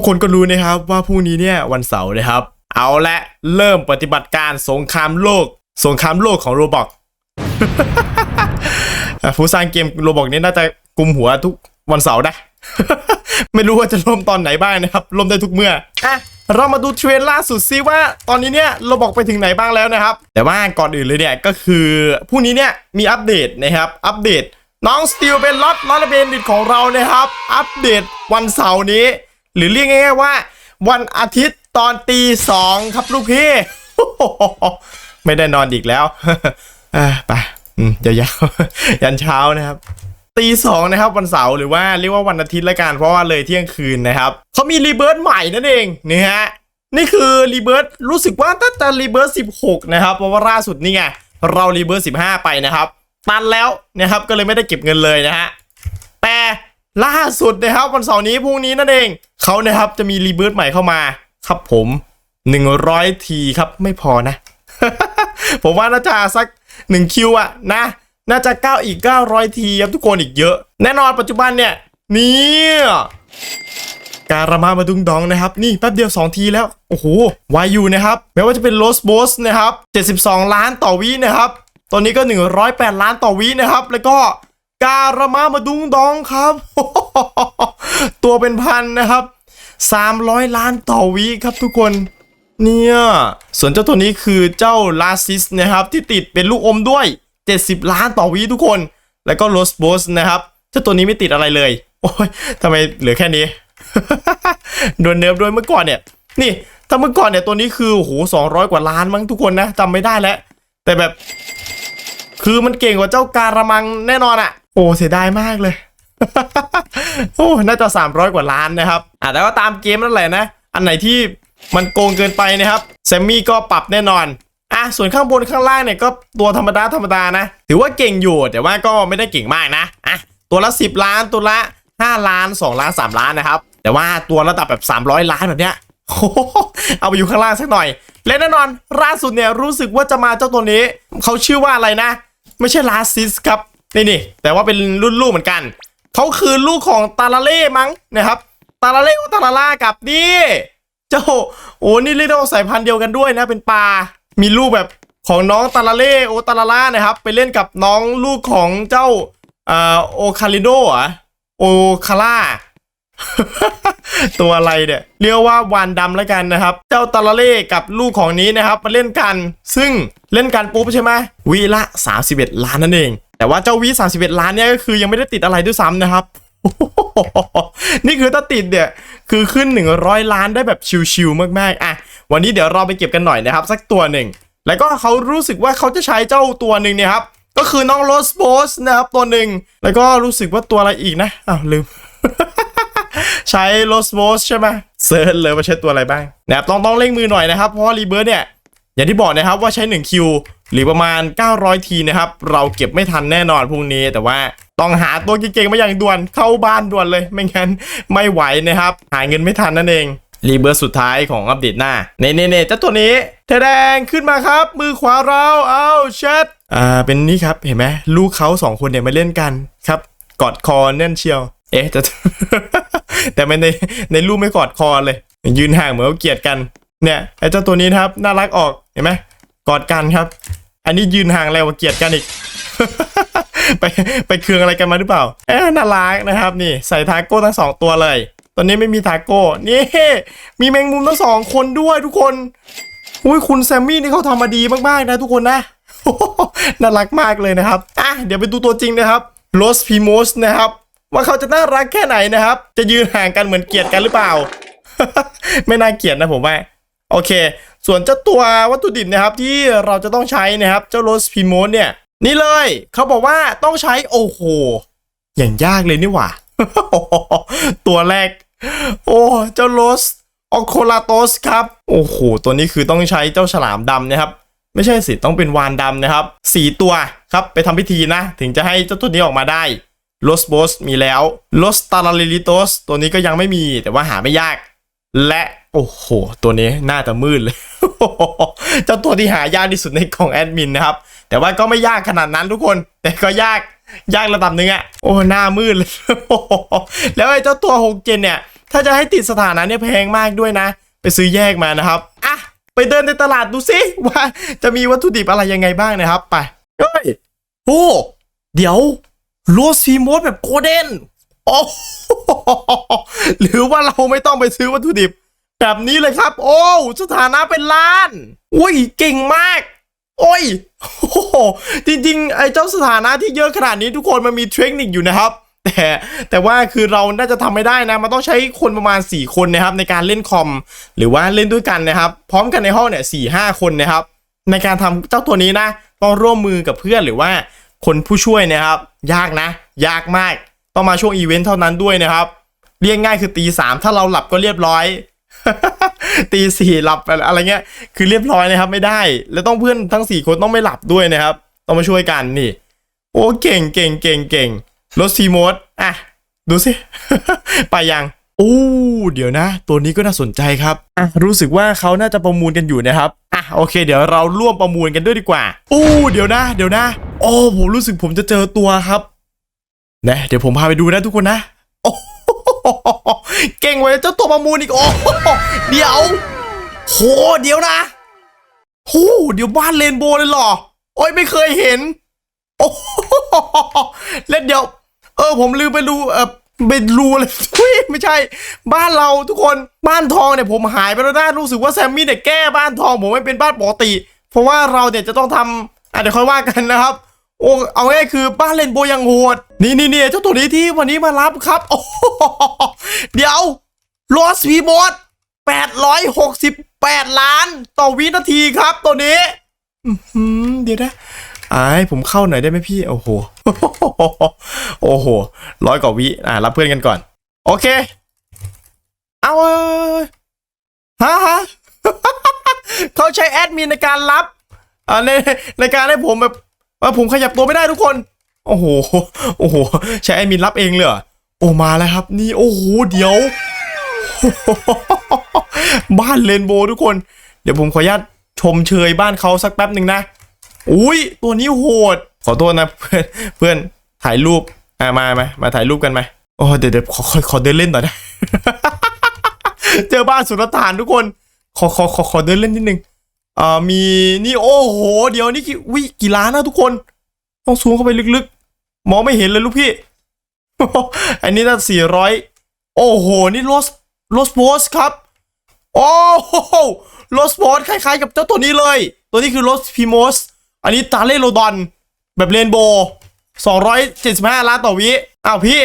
ทุกคนก็รู้นะครับว่าพรุ่งนี้เนี่ยวันเสาร์นะครับ เอาละเริ่มปฏิบัติการสงครามโลก สงครามโลกของโรบอกผู้สร้างเกมโรบอกนี้น่าจะกุมหัวทุกวันเสาร์นะ ไม่รู้ว่าจะล่มตอนไหนบ้างนะครับล่มได้ทุกเมื่ออะเรามาดูเทรนด์ล่าสุดซิว่าตอนนี้เนี่ยเราบอกไปถึงไหนบ้างแล้วนะครับ แต่ว่าก่อนอื่นเลยเนี่ยก็คือพรุ่งนี้เนี่ยมีอัปเดตนะครับอัปเดตน้องสตีลเป็นล็อตล็อตเบนดิตของเรานะครับ อัปเดตวันเสาร์นี้ หรือเรียกง่ายๆว่า วันอาทิตย์ตอนตีสองครับลูกพี่ไม่ได้นอนอีกแล้วไปยาวๆยันเช้านะครับตีสองนะครับวันเสาร์หรือว่าเรียกว่าวันอาทิตย์ละกันเพราะว่าเลยเที่ยงคืนนะครับเขามีรีเบิร์ตใหม่นั่นเองนี่ฮะนี่คือรีเบิร์ตรู้สึกว่าตั้งแต่รีเบิร์ตสิบหกนะครับเพราะว่าล่าสุดนี่ไงเรารีเบิร์ตสิบห้าไปนะครับตันแล้วนะครับก็เลยไม่ได้เก็บเงินเลยนะฮะ ล่าสุดนะครับวันเสาร์นี้พรุ่งนี้นั่นเองเขานะครับจะมีรีเบิร์ตใหม่เข้ามาครับผม 100 ทีครับไม่พอนะ ผมว่าน่าจะสัก1คิวอะนะ น่าจะก้าอีก 900 ทีครับทุกคนอีกเยอะ แน่นอนปัจจุบันเนี่ยเนี่ยการามามาดุงดองนะครับ นี่แป๊บเดียว 2 ทีแล้ว โอ้โหวายูนะครับแม้ว่าจะเป็นโรสโบสนะครับ 72 ล้านต่อวินะครับ ตอนนี้ก็ 108 ล้านต่อวินะครับ แล้วก็ การามามาดุงดองครับ ตัวเป็นพันนะครับ 300 ล้านต่อวิครับทุกคน เนี่ย ส่วนเจ้าตัวนี้คือเจ้าลาซิสนะครับ ที่ติดเป็นลูกอมด้วย 70 ล้านต่อวิทุกคน แล้วก็โรสโบสนะครับ เจ้าตัวนี้ไม่ติดอะไรเลย โอ้ยทำไมเหลือแค่นี้ โดนเนิร์ฟด้วยเมื่อก่อนเนี่ย นี่ถ้าเมื่อก่อนเนี่ยตัวนี้คือโอ้โหสองร้อยกว่าล้านมั้งทุกคนนะจำไม่ได้แล้ว แต่แบบ คือมันเก่งกว่าเจ้าการะมังแน่นอนอะโอ้เสียดายมากเลย โอ้น่าจะ 300 กว่าล้านนะครับ อะแต่ก็ตามเกมนั่นแหละนะ อันไหนที่มันโกงเกินไปนะครับแซมมี่ก็ปรับแน่นอนอะส่วนข้างบนข้างล่างเนี่ยก็ตัวธรรมดาธรรมดานะ ถือว่าเก่งอยู่แต่ว่าก็ไม่ได้เก่งมากนะอะตัวละ 10 ล้านตัวละ 5 ล้าน 2 ล้าน 3 ล้านนะครับ แต่ว่าตัวระดับแบบ 300 ล้านแบบเนี้ยโอ้เอาไปอยู่ข้างล่างสักหน่อย และแน่นอนล่าสุดเนี่ยรู้สึกว่าจะมาเจ้าตัวนี้ เขาชื่อว่าอะไรนะ ไม่ใช่ลาซิสครับ นี่นี่แต่ว่าเป็นรุ่นลูกเหมือนกันเขาคือลูกของตาลาเล่มั้งนะครับตาลาเล่ตาลาล่ากับนี่เจ้าโอ้นี่เรียกได้ว่าสายพันธุ์เดียวกันด้วยนะเป็นปลา มีลูกแบบของน้องตาลาเล่โอตาลาล่านะครับ ไปเล่นกับน้องลูกของเจ้าเอ่อโอคาริโดอะโอคาร่า ตัวอะไรเนี่ยเรียกว่าวานดำแล้วกันนะครับ เจ้าตาลเล่กับลูกของนี้นะครับมาเล่นกัน ซึ่งเล่นกันปุ๊บใช่ไหมวีละ 31 ล้านนั่นเอง แต่ว่าเจ้าวี31 ล้านเนี่ยก็คือยังไม่ได้ติดอะไรด้วยซ้ำนะครับ นี่คือถ้าติดเนี่ยคือขึ้น 100 ล้านได้แบบชิวๆมากๆอะวันนี้เดี๋ยวเราไปเก็บกันหน่อยนะครับ สักตัวหนึ่งแล้วก็เขารู้สึกว่าเขาจะใช้เจ้าตัวหนึ่งเนี่ยครับก็คือน้องโรสโบสนะครับตัวหนึ่งแล้วก็รู้สึกว่าตัวอะไรอีกนะอ้าวลืม ใช้โรสโบสใช่ไหมเซิร์ชเลยว่าใช้ตัวอะไรบ้างนะครับต้องต้องเร่งมือหน่อยนะครับเพราะรีเบิร์เนี่ยอย่างที่บอกนะครับว่าใช้1คิวหรือประมาณ 900 ทีนะครับ เราเก็บไม่ทันแน่นอนพรุ่งนี้ แต่ว่าต้องหาตัวเก่งๆมาอย่างด่วนเข้าบ้านด่วนเลยไม่งั้นไม่ไหวนะครับ หาเงินไม่ทันนั่นเองรีเบิร์สุดท้ายของอัปเดตหน้าเน่เน่เน่เจ้าตัวนี้แดงขึ้นมาครับ มือขวาเราเอาแชทอ่าเป็นนี่ครับเห็นไหมลูกเขาสองคนเนี่ยมาเล่นกันครับ กอดคอแน่นเชียว เอ๊ะแต่ แต่ไม่ในในรูปไม่กอดคอเลย ยืนห่างเหมือนว่าเกลียดกันเนี่ยไอ้เจ้าตัวนี้นะครับน่ารักออกเห็นไหมกอดกันครับ อันนี้ยืนห่างแล้วว่าเกลียดกันอีกไปไปเคืองอะไรกันมาหรือเปล่าเอ๊ะน่ารักนะครับ นี่ใส่ทาโก้ทั้งสองตัวเลย ตอนนี้ไม่มีทาโก้นี่มีแมงมุมทั้งสองคนด้วยทุกคนอุ้ยคุณแซมมี่นี่เขาทำมาดีมากๆนะทุกคนนะน่ารักมากเลยนะครับอะเดี๋ยวไปดูตัวจริงนะครับโรสพีโมสนะครับ ว่าเขาจะน่ารักแค่ไหนนะครับ จะยืนห่างกันเหมือนเกลียดกันหรือเปล่า ไม่น่าเกลียดนะผมว่าโอเค ส่วนเจ้าตัววัตถุดิบนะครับที่เราจะต้องใช้นะครับ เจ้าโรสพีโมสเนี่ย นี่เลยเขาบอกว่าต้องใช้โอ้โหอย่างยากเลยนี่หว่า ตัวแรก โอ้เจ้าโรสออโคลาโตสครับ โอ้โห ตัวนี้คือต้องใช้เจ้าฉลามดำนะครับ ไม่ใช่สิต้องเป็นวานดำนะครับ สี่ตัวครับไปทำพิธีนะ ถึงจะให้เจ้าตัวนี้ออกมาได้ โลสโบสมีแล้วโลสตาลาลิลิโตสตัวนี้ก็ยังไม่มีแต่ว่าหาไม่ยาก และโอ้โห ตัวนี้น่าจะมืดเลย เจ้าตัวที่หายากที่สุดในกองแอดมินนะครับ แต่ว่าก็ไม่ยากขนาดนั้นทุกคน แต่ก็ยากยากระดับหนึ่งอะโอ้หน้ามืดเลย แล้วไอ้เจ้าตัวหกเจนเนี่ย ถ้าจะให้ติดสถานะเนี่ยแพงมากด้วยนะ ไปซื้อแยกมานะครับอะไปเดินในตลาดดูสิว่าจะมีวัตถุดิบอะไรยังไงบ้างนะครับ ไปเฮ้ยโอ้เดี๋ยว โรซีโมสแบบโกลเด้นโอ้โหหรือว่าเราไม่ต้องไปซื้อวัตถุดิบ แบบนี้เลยครับ โอ้สถานะเป็นล้าน อุ้ยเก่งมาก โอ้ยโอ้จริงๆ ไอ้เจ้าสถานะที่เยอะขนาดนี้ทุกคนมันมีเทคนิคอยู่นะครับ แต่แต่ว่าคือเราน่าจะทำไม่ได้นะ มันต้องใช้คนประมาณ 4 คนนะครับ ในการเล่นคอม หรือว่าเล่นด้วยกันนะครับ พร้อมกันในห้องเนี่ยสี่ห้าคนนะครับ ในการทำเจ้าตัวนี้นะต้องร่วมมือกับเพื่อนหรือว่า คนผู้ช่วยนะครับ ยากนะ ยากมาก ต้องมาช่วงอีเวนต์เท่านั้นด้วยนะครับ เรียกง่ายคือตีสามถ้าเราหลับก็เรียบร้อย ตีสี่หลับอะไรเงี้ย คือเรียบร้อยนะครับไม่ได้ แล้วต้องเพื่อนทั้งสี่คนต้องไม่หลับด้วยนะครับ ต้องมาช่วยกันนี่ โอ้เก่งเก่งเก่งเก่งรถซีโมดอะ ดูสิ ไปยัง โอ้เดี๋ยวนะ ตัวนี้ก็น่าสนใจครับอะรู้สึกว่าเขาน่าจะประมูลกันอยู่นะครับอะโอเค เดี๋ยวเราร่วมประมูลกันด้วยดีกว่าโอ้เดี๋ยวนะ เดี๋ยวนะโอ้ผมรู้สึกผมจะเจอตัวครับนะเดี๋ยวผมพาไปดูนะทุกคนนะโอ้โหเก่งกว่าเจ้าตัวประมูลอีกโอ้โหเดี๋ยวโหเดี๋ยวนะโหเดี๋ยวบ้านเรนโบว์เลยเหรอโอ้ยไม่เคยเห็นโอ้โหแล้วเดี๋ยว เออผมลืมไปดูเออ ไปรูอะไรทุยไม่ใช่ บ้านเราทุกคนบ้านทองเนี่ยผมหายไปแล้วนะรู้สึกว่าแซมมี่เนี่ยแก้บ้านทองผมไม่เป็นบ้านปกติ เพราะว่าเราเนี่ยจะต้องทำอะเดี๋ยวค่อยว่ากันนะครับโอ้เอาง่ายคือบ้านเรนโบยังโหดนี่นี่เนี่ยเจ้าตัวนี้ที่วันนี้มารับครับโอ้เดี๋ยวโรสวีบอส868ล้านต่อวินาทีครับตัวนี้อืเดี๋ยวนะ อ้ายผมเข้าหน่อยได้ไหมพี่ โอ้โห โอ้โห ร้อยกว่าวิ อ่ารับเพื่อนกันก่อน โอเค เอาฮะฮะเขาใช้แอดมินในการรับอ่าในในการให้ผมแบบว่าผมขยับตัวไม่ได้ทุกคน โอ้โห โอ้โห ใช้แอดมินรับเองเลยเหรอโอ้มาแล้วครับ นี่โอ้โห เดี๋ยว บ้านเรนโบว์ทุกคน เดี๋ยวผมขออนุญาตชมเชยบ้านเขาสักแป๊บหนึ่งนะ อุ้ยตัวนี้โหด ขอโทษนะเพื่อนเพื่อนถ่ายรูปอ่ามามามาถ่ายรูปกันไหมโอ้เดี๋ยวเดี๋ยวขอขอเดินเล่นหน่อยนะเจอบ้านสุลต่านทุกคน ขอขอขอขอเดินเล่นนิดนึงอ่ามีนี่โอ้โห เดี๋ยวนี่กี่วิกี่ล้านนะทุกคน ต้องซูมเข้าไปลึกๆ มองไม่เห็นเลยลูกพี่ อันนี้น่าสี่ร้อยโอ้โห นี่โรสโรสโบสครับ โอ้โหโรสโบสคล้ายๆ กับเจ้าตัวนี้เลย ตัวนี้คือโรสพิโมส อันนี้ตาเล่โรดอนแบบเรนโบว์275 ล้านต่อวิอ้าวพี่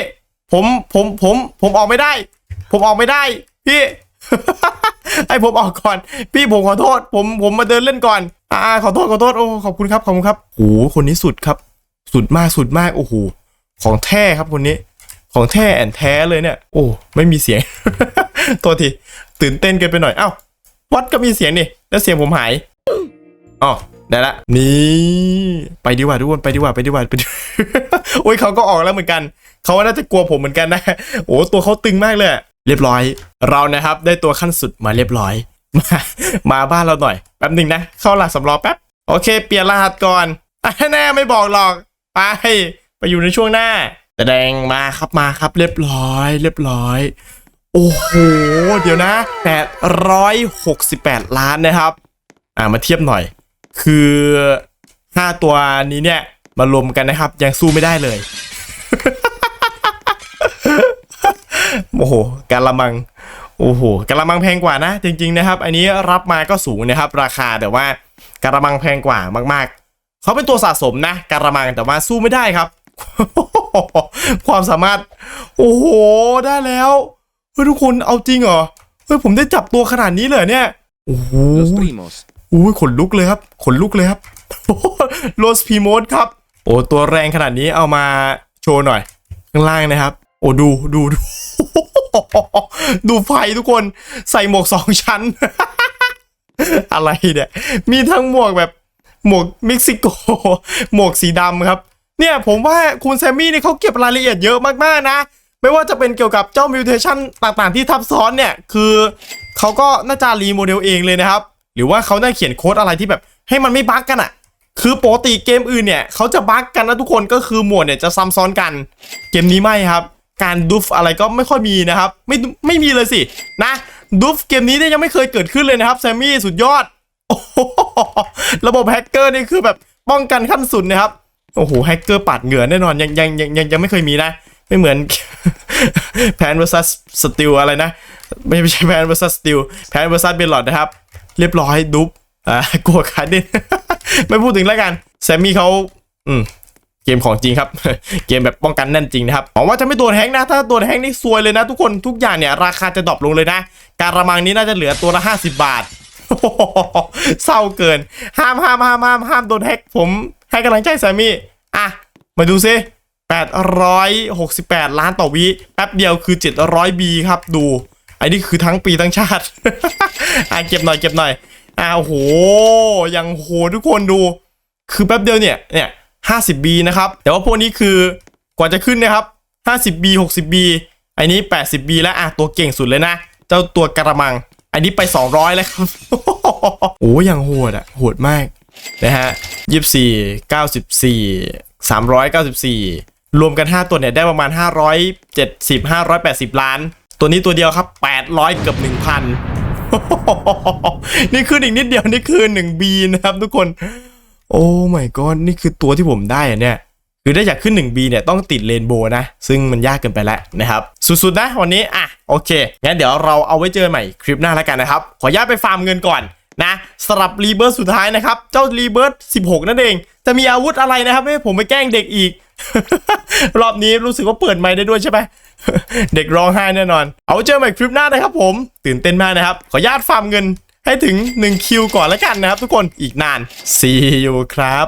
ผมผมผมผมออกไม่ได้ ผมออกไม่ได้ พี่ ให้ผมออกก่อน พี่ผมขอโทษ ผมผมมาเดินเล่นก่อน อ่า ขอโทษขอโทษโอ้ขอบคุณครับขอบคุณครับโอ้โหคนนี้สุดครับ สุดมากสุดมากโอ้โหของแท้ครับคนนี้ ของแท้แอนแท้เลยเนี่ย โอ้ไม่มีเสียงตัวทีตื่นเต้นเกินไปหน่อยเอ้าวัดก็มีเสียงนี่แล้วเสียงผมหายอ๋อ ได้ละ นี่ ไปดีกว่าทุกคนไปดีกว่าไปดีกว่าไปดีโอ้ยเขาก็ออกแล้วเหมือนกัน เขาน่าจะกลัวผมเหมือนกันนะ โอ้ตัวเขาตึงมากเลย เรียบร้อย เรานะครับ ได้ตัวขั้นสุดมาเรียบร้อย มา มาบ้านเราหน่อย แป๊บหนึ่งนะ เข้ารหัสสำรองแป๊บ โอเค เปลี่ยนรหัสก่อนอะแน่ไม่บอกหรอก ไป ไปอยู่ในช่วงหน้า แสดงมาครับมาครับ เรียบร้อย เรียบร้อยโอ้โห เดี๋ยวนะ 868 ล้านนะครับ อ่า มาเทียบหน่อย คือ 5 ตัวนี้เนี่ยมารวมกันนะครับ ยังสู้ไม่ได้เลย โอ้โหกะละมัง โอ้โหกะละมังแพงกว่านะ จริง ๆนะครับ อันนี้รับมาก็สูงนะครับ ราคาแต่ว่ากะละมังแพงกว่ามากๆ เขาเป็นตัวสะสมนะกะละมังแต่ว่าสู้ไม่ได้ครับ ความสามารถ โอ้โหได้แล้วเฮ้ยทุกคนเอาจริงเหรอเฮ้ยผมได้จับตัวขนาดนี้เลยเนี่ยโอ้โห อุ้ยขนลุกเลยครับ ขนลุกเลยครับโรสพีโมดครับ โอ้ตัวแรงขนาดนี้เอามาโชว์หน่อย ข้างล่างนะครับ โอ้ดูดูดู ดูไฟทุกคนใส่หมวกสองชั้น อะไรเนี่ย มีทั้งหมวกแบบหมวกเม็กซิโก หมวกสีดำครับ เนี่ยผมว่าคุณแซมมี่เนี่ยเขาเก็บรายละเอียดเยอะมากๆนะ ไม่ว่าจะเป็นเกี่ยวกับเจ้ามิวเทชันต่างๆที่ทับซ้อนเนี่ย คือเขาก็น่าจะรีโมเดลเองเลยนะครับ หรือว่าเขาได้เขียนโค้ดอะไรที่แบบ ให้มันไม่บั๊กกันอะคือปกติเกมอื่นเนี่ยเขาจะบั๊กกันนะทุกคนก็คือหมวดเนี่ยจะซ้ำซ้อนกัน เกมนี้ไม่ครับ การดูฟอะไรก็ไม่ค่อยมีนะครับ ไม่ไม่มีเลยสินะดูฟเกมนี้เนี่ยยังไม่เคยเกิดขึ้นเลยนะครับแซมมี่สุดยอดโอ้โหระบบแฮกเกอร์นี่คือแบบป้องกันขั้นสุดนะครับโอ้โหแฮกเกอร์ปาดเหงื่อแน่นอนยังยังยังยังยังไม่เคยมีนะ ไม่เหมือนแพน vs สติลอะไรนะ ไม่ใช่แพน vs สติลแพน vs เบลลอดนะครับ เรียบร้อยดุ๊บอ่ากลัวคาร์ดินไม่พูดถึงแล้วกัน แซมมี่เขาอืมเกมของจริงครับ เกมแบบป้องกันแน่นจริงนะครับหวังว่าจะไม่โดนแฮกนะ ถ้าโดนแฮกนี่ซวยเลยนะ ทุกคนทุกอย่างเนี่ยราคาจะดรอปลงเลยนะ การระมังนี้น่าจะเหลือตัวละ 50 บาทเศร้าเกิน ห้ามห้ามห้ามห้ามห้ามโดนแฮกผมให้กำลังใจแซมมี่อะ มาดูซิ868 ล้านต่อวิแป๊บเดียวคือ 700บีครับดู อ้นี่คือทั้งปีทั้งชาติ อะเก็บหน่อยเก็บหน่อยอะโอ้โหยังโหทุกคนดู คือแป๊บเดียวเนี่ยเนี่ย 50B นะครับ แต่ว่าพวกนี้คือกว่าจะขึ้นนะครับ 50B 60B อันนี้ 80B แล้วอะตัวเก่งสุดเลยนะ เจ้าตัวกระมัง อันนี้ไป200แล้วครับโอ้ยังโหดอะโหดมากนะฮะ24 94 394รวมกัน 5 ตัวเนี่ยได้ประมาณ 570 580 ล้าน ตัวนี้ตัวเดียวครับ 800 เกือบ 1,000 นี่คืออีกนิดเดียวนี่คือ 1B นะครับทุกคน โอ้ my god นี่คือตัวที่ผมได้อะเนี่ยคือถ้าอยากขึ้น 1B เนี่ยต้องติดเรนโบว์นะ ซึ่งมันยากเกินไปแล้วนะครับ สุดๆนะวันนี้ อะ โอเค งั้นเดี๋ยวเราเอาไว้เจอใหม่คลิปหน้าแล้วกันนะครับ ขออนุญาตไปฟาร์มเงินก่อนนะสำหรับรีเบิร์ดสุดท้ายนะครับ เจ้ารีเบิร์ด16 นั่นเอง จะมีอาวุธอะไรนะครับ ให้ผมไปแกล้งเด็กอีก รอบนี้รู้สึกว่าเปิดไม้ได้ด้วยใช่ไหมเด็กร้องไห้แน่นอน เอาเจอกันใหม่คลิปหน้านะครับผม ตื่นเต้นมากนะครับ ขอญาตฟาร์มเงินให้ถึง 1 คิวก่อนแล้วกันนะครับทุกคนอีกนาน see you ครับ